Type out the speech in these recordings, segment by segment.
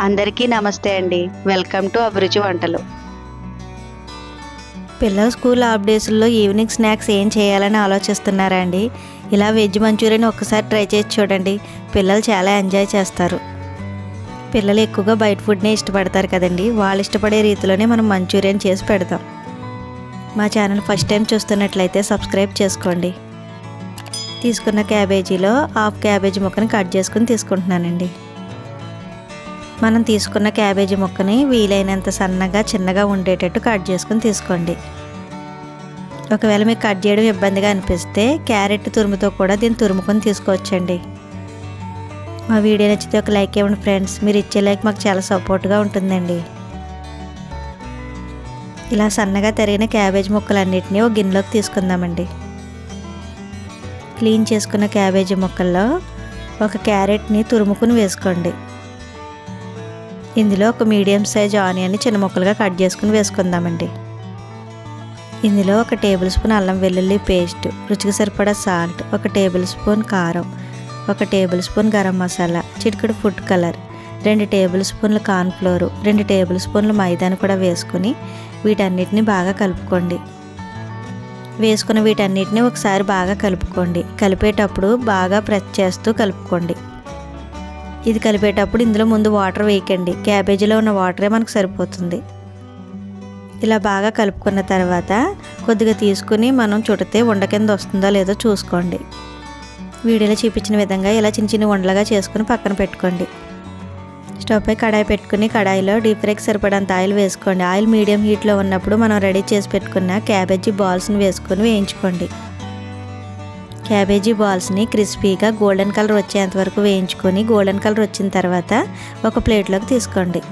అందరికీ నమస్తే అండి. వెల్కమ్ టు అభిరుచి వంటలు. పిల్లలు స్కూల్ హాఫ్ డేస్లో ఈవినింగ్ స్నాక్స్ ఏం చేయాలని ఆలోచిస్తున్నారా అండి? ఇలా వెజ్ మంచూరియన్ ఒక్కసారి ట్రై చేసి చూడండి. పిల్లలు చాలా ఎంజాయ్ చేస్తారు. పిల్లలు ఎక్కువగా బయట ఫుడ్నే ఇష్టపడతారు కదండి. వాళ్ళు ఇష్టపడే రీతిలోనే మనం మంచూరియన్ చేసి పెడతాం. మా ఛానల్ ఫస్ట్ టైం చూస్తున్నట్లయితే సబ్స్క్రైబ్ చేసుకోండి. తీసుకున్న క్యాబేజీలో హాఫ్ క్యాబేజీ ముక్కని కట్ చేసుకుని తీసుకుంటున్నానండి. మనం తీసుకున్న క్యాబేజీ ముక్కని వీలైనంత సన్నగా చిన్నగా ఉండేటట్టు కట్ చేసుకుని తీసుకోండి. ఒకవేళ మీకు కట్ చేయడం ఇబ్బందిగా అనిపిస్తే క్యారెట్ తురుముతో కూడా దీన్ని తురుముకొని తీసుకోవచ్చండి. మా వీడియో నచ్చితే ఒక లైక్ ఇవ్వండి ఫ్రెండ్స్. మీరు ఇచ్చే లైక్ మాకు చాలా సపోర్ట్గా ఉంటుందండి. ఇలా సన్నగా తరిగిన క్యాబేజ్ ముక్కలన్నిటిని ఒక గిన్నెలోకి తీసుకుందామండి. క్లీన్ చేసుకున్న క్యాబేజీ ముక్కల్లో ఒక క్యారెట్ని తురుముకుని వేసుకోండి. ఇందులో ఒక మీడియం సైజ్ ఆనియన్ని చిన్న ముక్కలుగా కట్ చేసుకుని వేసుకుందామండి. ఇందులో ఒక టేబుల్ స్పూన్ అల్లం వెల్లుల్లి పేస్ట్ రుచికి సరిపడా సాల్ట్ ఒక టేబుల్ స్పూన్ కారం ఒక టేబుల్ స్పూన్ గరం మసాలా చిటికెడు ఫుడ్ కలర్ రెండు టేబుల్ స్పూన్లు కార్న్ఫ్లోరు రెండు టేబుల్ స్పూన్లు మైదాను కూడా వేసుకుని వీటన్నిటిని బాగా కలుపుకోండి. వేసుకున్న వీటన్నిటిని ఒకసారి బాగా కలుపుకోండి. కలిపేటప్పుడు బాగా ప్రెస్ చేస్తూ కలుపుకోండి. ఇది కలిపేటప్పుడు ఇందులో ముందు వాటర్ వేయకండి. క్యాబేజీలో ఉన్న వాటరే మనకు సరిపోతుంది. ఇలా బాగా కలుపుకున్న తర్వాత కొద్దిగా తీసుకుని మనం చుడితే ఉండ కింద వస్తుందో లేదో చూసుకోండి. వీడియోలో చూపించిన విధంగా ఇలా చిన్న చిన్న ఉండలుగా చేసుకుని పక్కన పెట్టుకోండి. స్టవ్ పై కడాయి పెట్టుకుని కడాయిలో డీప్ ఫ్రైకి సరిపడంత ఆయిల్ వేసుకోండి. ఆయిల్ మీడియం హీట్లో ఉన్నప్పుడు మనం రెడీ చేసి పెట్టుకున్న క్యాబేజీ బాల్స్ని వేసుకొని వేయించుకోండి. క్యాబేజీ బాల్స్ని క్రిస్పీగా గోల్డెన్ కలర్ వచ్చేంత వరకు వేయించుకొని గోల్డెన్ కలర్ వచ్చిన తర్వాత ఒక ప్లేట్లోకి తీసుకోండి.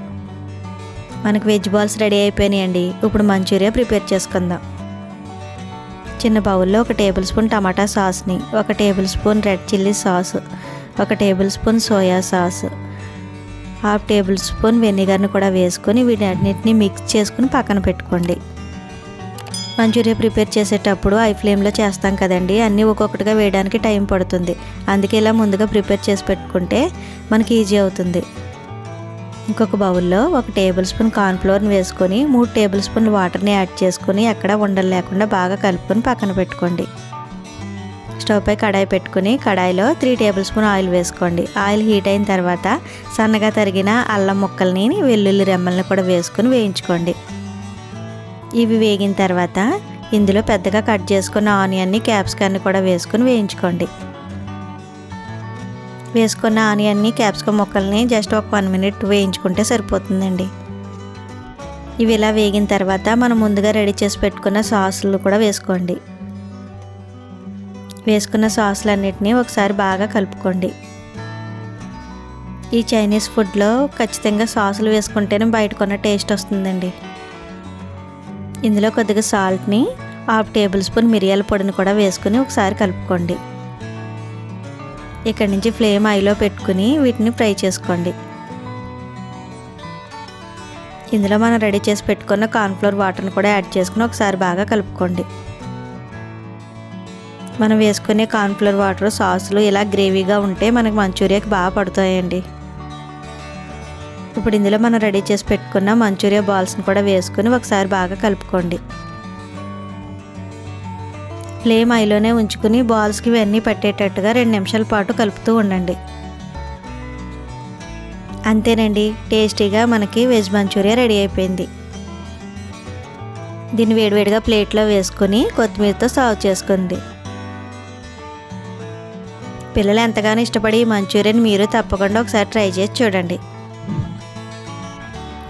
మనకు వెజ్ బాల్స్ రెడీ అయిపోయినాయండి. ఇప్పుడు మంచూరియా ప్రిపేర్ చేసుకుందాం. చిన్న బౌల్లో ఒక టేబుల్ స్పూన్ టమాటా సాస్ని ఒక table spoon red chilli sauce ఒక table spoon soya sauce half table spoon వెనిగర్ని కూడా వేసుకొని వీటన్నిటిని మిక్స్ చేసుకుని పక్కన పెట్టుకోండి. మంచూరియా ప్రిపేర్ చేసేటప్పుడు ఐ ఫ్లేమ్లో చేస్తాం కదండి. అన్నీ ఒక్కొక్కటిగా వేయడానికి టైం పడుతుంది. అందుకే ఇలా ముందుగా ప్రిపేర్ చేసి పెట్టుకుంటే మనకి ఈజీ అవుతుంది. ఇంకొక బౌల్లో ఒక టేబుల్ స్పూన్ కార్న్ఫ్లోర్ని వేసుకొని మూడు టేబుల్ స్పూన్ వాటర్ని యాడ్ చేసుకొని ఎక్కడ ఉండలు లేకుండా బాగా కలుపుకొని పక్కన పెట్టుకోండి. స్టవ్ పై కడాయి పెట్టుకుని కడాయిలో త్రీ టేబుల్ స్పూన్ ఆయిల్ వేసుకోండి. ఆయిల్ హీట్ అయిన తర్వాత సన్నగా తరిగిన అల్లం ముక్కల్ని వెల్లుల్లి రెమ్మల్ని కూడా వేసుకొని వేయించుకోండి. ఇవి వేగిన తర్వాత ఇందులో పెద్దగా కట్ చేసుకున్న ఆనియన్ని క్యాప్సికాన్ని కూడా వేసుకొని వేయించుకోండి. వేసుకున్న ఆనియన్ని క్యాప్సికమ్ ముక్కల్ని జస్ట్ ఒక వన్ మినిట్ వేయించుకుంటే సరిపోతుందండి. ఇవి ఇలా వేగిన తర్వాత మనం ముందుగా రెడీ చేసి పెట్టుకున్న సాసులు కూడా వేసుకోండి. వేసుకున్న సాసులన్నిటిని ఒకసారి బాగా కలుపుకోండి. ఈ చైనీస్ ఫుడ్లో ఖచ్చితంగా సాసులు వేసుకుంటేనే బయట కొన్న టేస్ట్ వస్తుందండి. ఇందులో కొద్దిగా సాల్ట్ని హాఫ్ టేబుల్ స్పూన్ మిరియాల పొడిని కూడా వేసుకుని ఒకసారి కలుపుకోండి. ఇక్కడి నుంచి ఫ్లేమ్ ఐలో పెట్టుకుని వీటిని ఫ్రై చేసుకోండి. ఇందులో మనం రెడీ చేసి పెట్టుకున్న కార్న్ఫ్లోర్ వాటర్ని కూడా యాడ్ చేసుకుని ఒకసారి బాగా కలుపుకోండి. మనం వేసుకునే కార్న్ఫ్లోర్ వాటర్ సాసులు ఇలా గ్రేవీగా ఉంటే మనకి మంచూరియాకి బాగా పడుతాయండి. ఇప్పుడు ఇందులో మనం రెడీ చేసి పెట్టుకున్న మంచూరియా బాల్స్ని కూడా వేసుకుని ఒకసారి బాగా కలుపుకోండి. ఫ్లేమ్ ఐలోనే ఉంచుకుని బాల్స్కి ఇవన్నీ పట్టేటట్టుగా రెండు నిమిషాల పాటు కలుపుతూ ఉండండి. అంతేనండి టేస్టీగా మనకి వెజ్ మంచూరియా రెడీ అయిపోయింది. దీన్ని వేడివేడిగా ప్లేట్లో వేసుకొని కొత్తిమీరతో సర్వ్ చేసుకుంది పిల్లలు ఎంతగానో ఇష్టపడి ఈ మంచూరియన్ మీరు తప్పకుండా ఒకసారి ట్రై చేసి చూడండి.